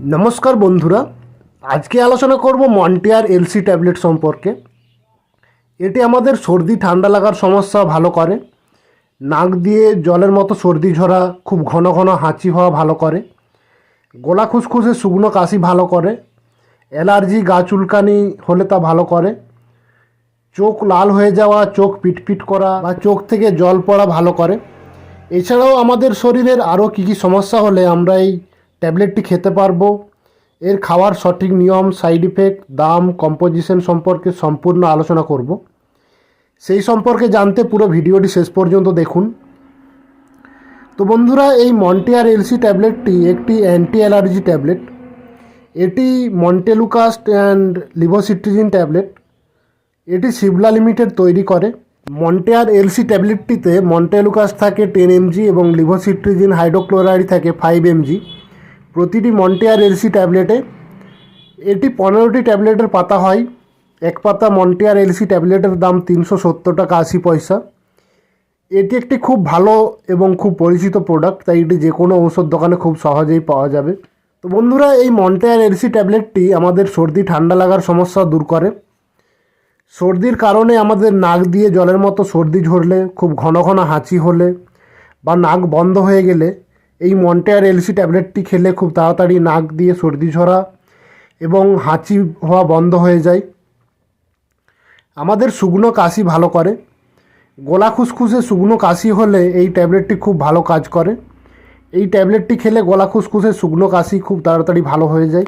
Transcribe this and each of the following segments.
নমস্কার বন্ধুরা, আজকে আলোচনা করব মন্টিয়ার এলসি ট্যাবলেট সম্পর্কে। এটি আমাদের সর্দি, ঠান্ডা লাগার সমস্যা ভালো করে। নাক দিয়ে জলের মতো সর্দি ঝরা, খুব ঘন ঘন হাঁচি হওয়া ভালো করে। গোলা খুসখুসে, শুকনো কাশি ভালো করে। অ্যালার্জি, গা চুলকানি হলে তা ভালো করে। চোখ লাল হয়ে যাওয়া, চোখ পিটপিট করা বা চোখ থেকে জল পড়া ভালো করে। এছাড়াও আমাদের শরীরের আরও কী কী সমস্যা হলে আমরা এই ট্যাবলেটটি খেতে পারব। এর খাওয়ার সঠিক নিয়ম সাইড ইফেক্ট দাম কম্পোজিশন সম্পর্কে সম্পূর্ণ আলোচনা করব। সেই সম্পর্কে জানতে পুরো ভিডিওটি শেষ পর্যন্ত দেখুন। তো বন্ধুরা, এই মন্টেয়ার এলসি ট্যাবলেটটি একটি অ্যান্টি অ্যালার্জি ট্যাবলেট। এটি মন্টেলুকাস্ট অ্যান্ড লিভোসিট্রিজিন ট্যাবলেট। এটি সিবলা লিমিটেড তৈরি করে। মন্টেয়ার এলসি ট্যাবলেটটিতে মন্টেলুকাস থাকে টেন এমজি এবং লিভোসিট্রিজিন হাইড্রোক্লোরাইড থাকে ফাইভ এমজি প্রতিটি মন্টেয়ার এলসি ট্যাবলেটে এটি পনেরোটি ট্যাবলেটের পাতা হয়। এক পাতা মন্টেয়ার এলসি ট্যাবলেটের দাম তিনশো সত্তর টাকা আশি পয়সা। এটি একটি খুব ভালো এবং খুব পরিচিত প্রোডাক্ট তাই এটি যে কোনো ঔষধ দোকানে খুব সহজেই পাওয়া যাবে। তো বন্ধুরা, এই মন্টেয়ার এলসি ট্যাবলেটটি আমাদের সর্দি, ঠান্ডা লাগার সমস্যা দূর করে। সর্দির কারণে আমাদের নাক দিয়ে জলের মতো সর্দি ঝরলে, খুব ঘন ঘন হাঁচি হলে বা নাক বন্ধ হয়ে গেলে এই মন্টেয়ার এলসি ট্যাবলেটটি খেলে খুব তাড়াতাড়ি নাক দিয়ে সর্দি ঝরা এবং হাঁচি হওয়া বন্ধ হয়ে যায়। আমাদের শুকনো কাশি ভালো করে। গলা খুসখুসে শুকনো কাশি হলে এই ট্যাবলেটটি খুব ভালো কাজ করে। এই ট্যাবলেটটি খেলে গলা খুসখুসে শুকনো কাশি খুব তাড়াতাড়ি ভালো হয়ে যায়।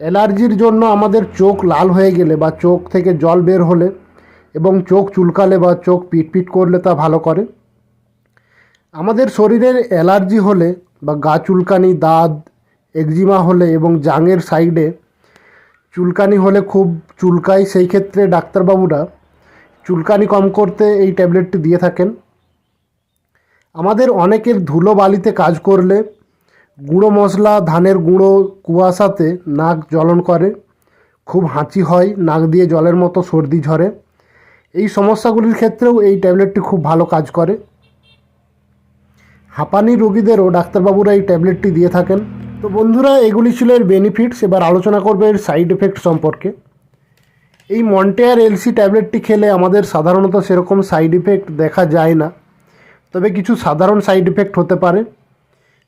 অ্যালার্জির জন্য আমাদের চোখ লাল হয়ে গেলে বা চোখ থেকে জল বের হলে এবং চোখ চুলকালে বা চোখ পিটপিট করলে তা ভালো করে। আমাদের শরীরের অ্যালার্জি হলে বা গা চুলকানি, দাঁত, একজিমা হলে এবং জাঙের সাইডে চুলকানি হলে খুব চুলকায়, সেই ক্ষেত্রে ডাক্তারবাবুরা চুলকানি কম করতে এই ট্যাবলেটটি দিয়ে থাকেন। আমাদের অনেকের ধুলো বালিতে কাজ করলে গুঁড়ো মশলা, ধানের গুঁড়ো কুয়াশাতে নাক জ্বলন করে, খুব হাঁচি হয়, নাক দিয়ে জলের মতো সর্দি ঝরে। এই সমস্যাগুলির ক্ষেত্রেও এই ট্যাবলেটটি খুব ভালো কাজ করে। হাঁপানি রোগীদেরও ডাক্তারবাবুরা এই ট্যাবলেটটি দিয়ে থাকেন। তো বন্ধুরা, এগুলি ছিল এর বেনিফিটস এবার আলোচনা করবে এর সাইড এফেক্ট সম্পর্কে। এই মন্টেয়ার এলসি ট্যাবলেটটি খেলে আমাদের সাধারণত সেরকম সাইড ইফেক্ট দেখা যায় না। তবে কিছু সাধারণ সাইড ইফেক্ট হতে পারে।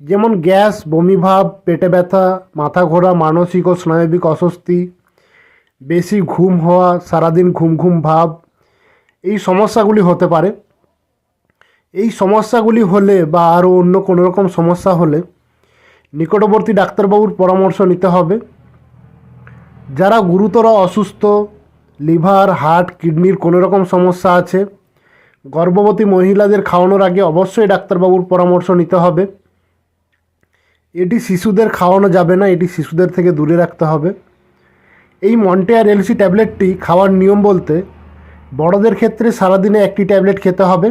যেমন গ্যাস, বমিভাব, পেটে ব্যথা, মাথা ঘোরা, মানসিক ও স্নায়বিক অস্বস্তি, বেশি ঘুম হওয়া, সারাদিন ঘুম ঘুম ভাব, এই সমস্যাগুলি হতে পারে। এই সমস্যাগুলি হলে বা আরও অন্য কোনো রকম সমস্যা হলে নিকটবর্তী ডাক্তারবাবুর পরামর্শ নিতে হবে। যারা গুরুতর অসুস্থ, লিভার, হার্ট, কিডনির কোনো রকম সমস্যা আছে, গর্ভবতী মহিলাদের খাওয়ানোর আগে অবশ্যই ডাক্তারবাবুর পরামর্শ নিতে হবে। এটি শিশুদের খাওয়ানো যাবে না, এটি শিশুদের থেকে দূরে রাখতে হবে। এই মন্টেয়ার এলসি ট্যাবলেটটি খাওয়ার নিয়ম বলতে বড়দের ক্ষেত্রে সারাদিনে একটি ট্যাবলেট খেতে হবে।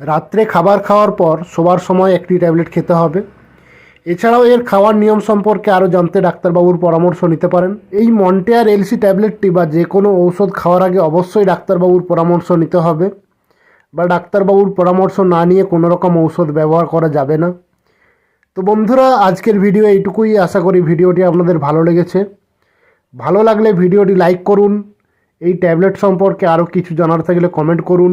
রাত্রে খাবার খাওয়ার পর শোবার সময় একটি ট্যাবলেট খেতে হবে। এছাড়াও এর খাওয়ার নিয়ম সম্পর্কে আরও জানতে ডাক্তারবাবুর পরামর্শ নিতে পারেন। এই মন্টেয়ার এলসি ট্যাবলেটটি বা যে কোনো ঔষধ খাওয়ার আগে অবশ্যই ডাক্তারবাবুর পরামর্শ নিতে হবে বা ডাক্তারবাবুর পরামর্শ না নিয়ে কোনো রকম ঔষধ ব্যবহার করা যাবে না। তো বন্ধুরা, আজকের ভিডিও এইটুকুই। আশা করি ভিডিওটি আপনাদের ভালো লেগেছে। ভালো লাগলে ভিডিওটি লাইক করুন। এই ট্যাবলেট সম্পর্কে আরও কিছু জানার থাকলে কমেন্ট করুন।